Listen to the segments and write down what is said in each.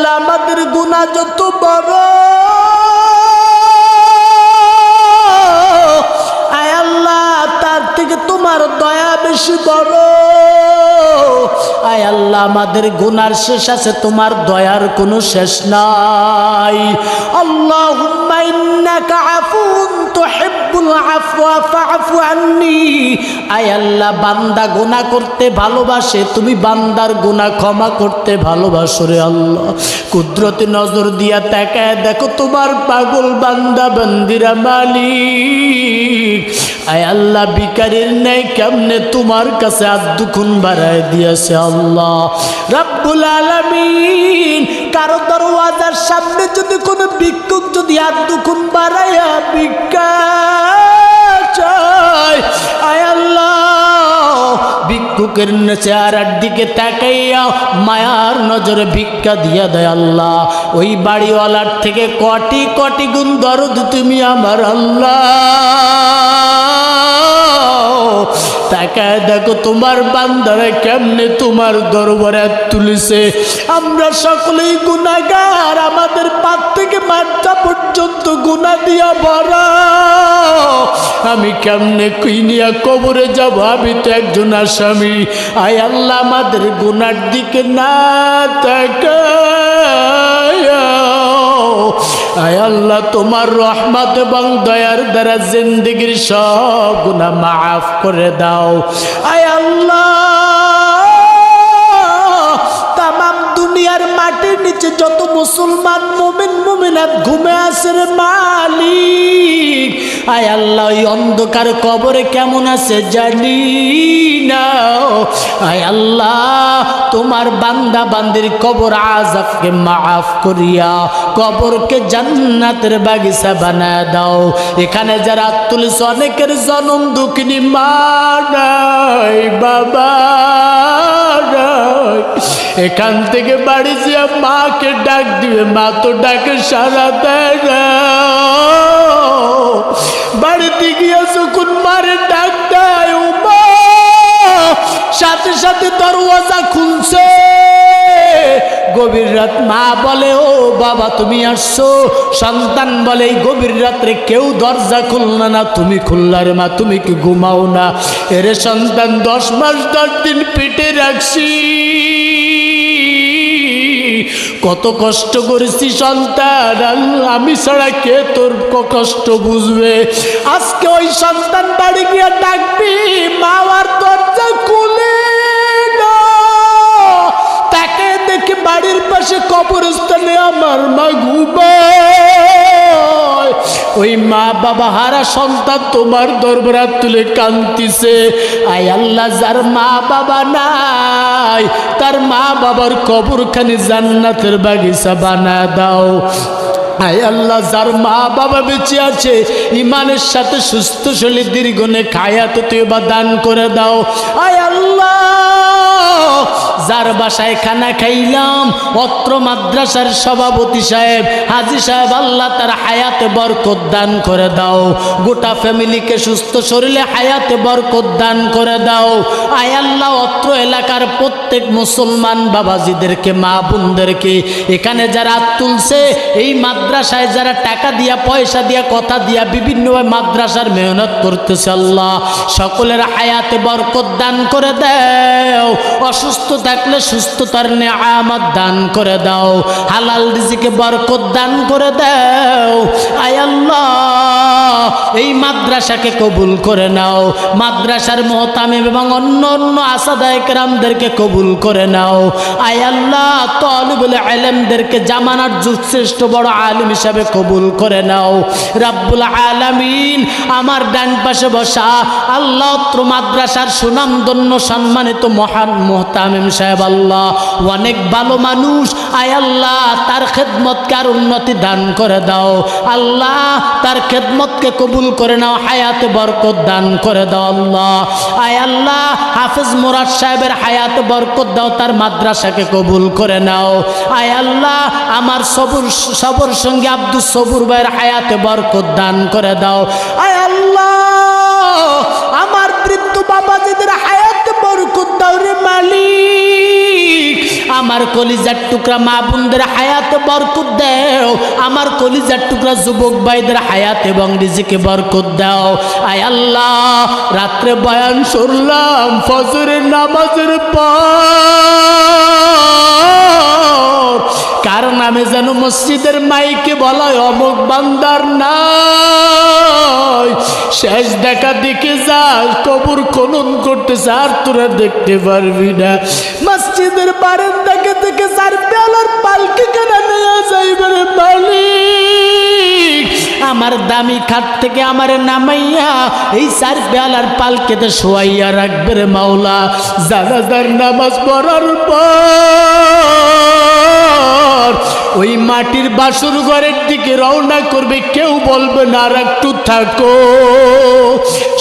আল্লাহ আমাদের গুণা যত বড়। আয় আল্লাহ তার থেকে তোমার দয়া বেশি বড়। আয় আল্লাহ, আমাদের গুনার শেষ আছে, তোমার দয়ার কোনো শেষ নাই। আল্লাহ আয় আল্লাহ, বান্দা গুনাহ করতে ভালোবাসে, তুমি বান্দার গুনাহ ক্ষমা করতে ভালোবাসো রে আল্লাহ। কুদরতি নজর দিয়া তাকায় দেখো তোমার পাগল বান্দা, বন্দিরা মালিক। আয় আল্লাহ, বিকারের নেই কেমনে তোমার কাছে আর দুখুন বাড়ায় দিয়েছে আল্লাহ? রাব্বুল আলামিন, কারও দরওয়াজার সামনে যদি কোনো ভিক্ষুক যদি আর দুখুন বাড়াইয়া ভিক্ষা চায়, আয় আল্লাহ, ভিক্ষুকের চেহারার দিকে তাকাইয়া মায়ার নজরে ভিক্ষা দিয়া দেয় আল্লাহ। ওই বাড়িওয়ালার থেকে কটি কটি গুণ দরদ তুমি আমার আল্লাহ। তাকায় দেখো তোমার বান্দারা কেমনে তোমার দরবারে তুলেছে। আমরা সকলেই গুণাগার আমাদের পাত থেকে মাথা পর্যন্ত গুণা দিয়া ভরা। আমি কেমনে কিনিয়া কবরে যাব? আমি তো একজন আসামি। আয় আল্লাহ, আমাদের গুনার দিকে না তাকায়া। আয় আল্লাহ, তোমার রহমত এবং দয়ার দ্বারা জিন্দগির সব গুণা মাফ করে দাও। আয় আল্লাহ, তামাম দুনিয়ার মাটির নিচে যত মুসলমান, মুমিন, মুমিনাত ঘুমে আসে মালিক। আয় আল্লাহ, ওই অন্ধকার কবরে কেমন আছে জানি না। আয় আল্লাহ, তোমার বান্দা বান্দির কবর আজাবকে মাফ করিয়া কবরকে জান্নাতের বাগিচা বানায় দাও। এখানে যারা তুলিস অনেকের জনম দুঃখিনী মা নাই, বাবা। এখান থেকে বাড়ি যে মাকে ডাক দিবে, মা তো ডাকে সারা দেয় না। বাড়িতে গিয়ে যখন মারে ডাক দেয় ও মা সাথে সাথে দরওয়াজা খুলছে। গভীর রাত মা বলে, ও বাবা, তুমি আসছো? সন্তান বলে, এই গভীর রাত্রে কেউ দরজা খুলল না। তুমি খুললার মা, তুমি কি ঘুমাও না? এরে সন্তান, দশ মাস দশ দিন পেটে রাখছি। কত কষ্ট করেছি সন্তান আমি ছাড়া কে তোর কষ্ট বুঝবে? আজকে ওই সন্তান বাড়ি গিয়ে ডাকবি মা আর দরজা খুলে তাকে দেখে বাড়ির পাশে কবরস্থানে আমার মা ঘুমায়। ওই মা বাবা হারা সন্তান তোমার দরবারা তুলে কান্তিছে আয় আল্লাহ, যার মা বাবা নাই, তার মা বাবার কবরখানি জান্নাতের বাগিচা বানা দাও। আয় আল্লাহ, যার মা বাবা বেঁচে আছে ইমানের সাথে সুস্থ শরীর দীর্ঘনে খায়াত তুই বা দান করে দাও। আয় আল্লাহ! যার বাসায় খানা খাইলাম। অত্র মাদ্রাসার সভাপতি সাহেব, হাজি সাহেব, আল্লাহ তার হায়াতে বরকত দান করে দাও। গোটা ফ্যামিলিকে সুস্থ শরীরে হায়াতে বরকত দান করে দাও। আয় আল্লাহ, অত্র এলাকার প্রত্যেক মুসলমান বাবাজিদেরকে, মা বোনদেরকে, এখানে যারা তুলছে, এই মাদ্রাসায় যারা টাকা দিয়া, পয়সা দিয়া, কথা দিয়া বিভিন্নভাবে মাদ্রাসার মেহনত করতেছে আল্লাহ। সকলের হায়াতে বরকত দান করে দেও। অসুস্থ থাকলে সুস্থতার নেয়ামত দান করে দাও। হালাল রিজিকে বরকত দান করে দাও। আয় আল্লাহ। এই মাদ্রাসাকে কবুল করে নাও। মাদ্রাসার মোহতামিম এবং অন্য অন্য আসাদায়ক রামদেরকে কবুল করে নাও। আয় আল্লাহ, তলবুল আলেমদেরকে জামানার যুগ শ্রেষ্ঠ বড় আলিম হিসাবে কবুল করে নাও। রাব্বুল আলামিন, আমার ডান পাশে বসা আল্লাহ মাদ্রাসার সুনামধন্য সম্মানিত মহান মোহতামিম সাহেব আল্লাহ, অনেক ভালো মানুষ। আয় আল্লাহ, তার খেদমতকে আর উন্নতি দান করে দাও। আল্লাহ, তার খেদমতকে কবুল করে নাও, হায়াতে বরকত দান করে দাও আল্লাহ। আয় আল্লাহ, হাফিজ মুরাদ সাহেবের হায়াতে বরকত দাও, তার মাদ্রাসাকে কবুল করে নাও। আয় আল্লাহ, আমার সবুর, সবর সঙ্গে আব্দুল সবুর ভাইয়ের হায়াতে বরকত দান করে দাও। আয় আল্লাহ, আমার বৃদ্ধ বাবাজিদের হায়াতে বরকত দাও রে মালিক। আমার কলিজার টুকরা মা বোনদের হায়াতে বরকত দেও। আমার কলিজার টুকরা যুবক ভাইদের হায়াত এবং নিজেকে বরকত দাও। আয় আল্লাহ, রাত্রে বয়ান শুনলাম, ফজরের নামাজের পর যেন মসজিদের মাইকে বলা অমুক বান্দার নাই। শেষ দেখা দেখে যাস কবর খনন করতেছে আর তোরা দেখতে পারবি না। মসজিদের বারান্দাকে থেকে চার পেয়ালার পালকি কেনা নিয়ে যাইবারে মালিক, আমার দামি খাট থেকে আমার নামাইয়া এই চার পেয়ালার পালকেতে শোয়াইয়া রাখবে রে মাওলা। জানাজার নামাজ পড়ার পর ওই মাটির বাসুর ঘরের দিকে রওনা করবে, কেউ বলবে না আর একটু থাকো।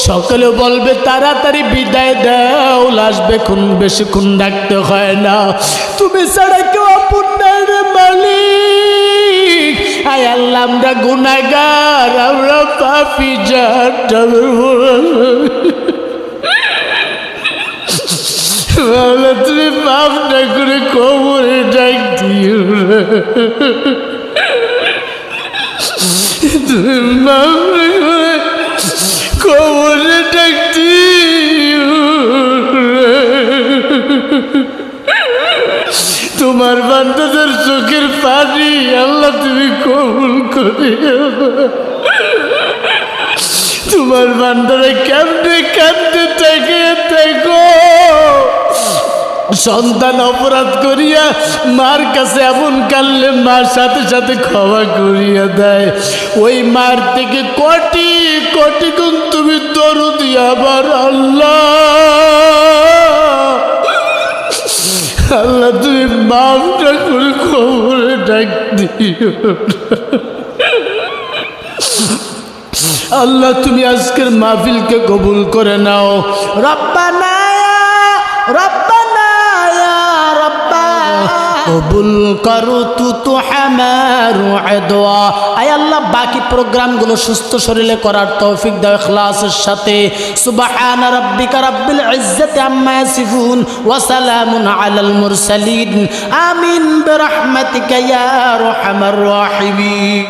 সকলে বলবে, তাড়াতাড়ি বিদায় দাও আসবে খুন বেশিক্ষণ ডাকতে হয় না। তুমি ছাড়া কেউ আপন নাই মালিক। আমরা গুনাগার আমরা পাপি তুমি মাফ না করে দিও না। তোমার বান্দাদের চোখের পানি, আল্লাহ তুমি কবুল করে তোমার বান্দারা কেমনে কান্দে থেকে দেখো সন্তান অপরাধ করিয়া মার কাছে এমন কানলে মার সাথে সাথে ক্ষমা করিয়া দেয়। ওই মার থেকে কোটি কোটি গুণ তুমি দরদি আবার আল্লাহ। আল্লাহ, তুমি মাফটা করে খবরে ডাক দিও আল্লাহ, তুমি আজকের মাহফিলকে কবুল করে নাও। রব্বানা রব্বা কবুল করো তু তো আয় আল্লাহ, বাকি প্রোগ্রামগুলো সুস্থ শরীরে করার তৌফিক দাও ইখলাসের সাথে। সুবহান রাব্বিকা রাব্বিল ইজ্জাতি আম্মা ইয়াসিফুন ওয়া সালামুন আলাল মুরসালিন। আমিন বিরহমাতিকা ইয়া আরহামার রাহিমিন।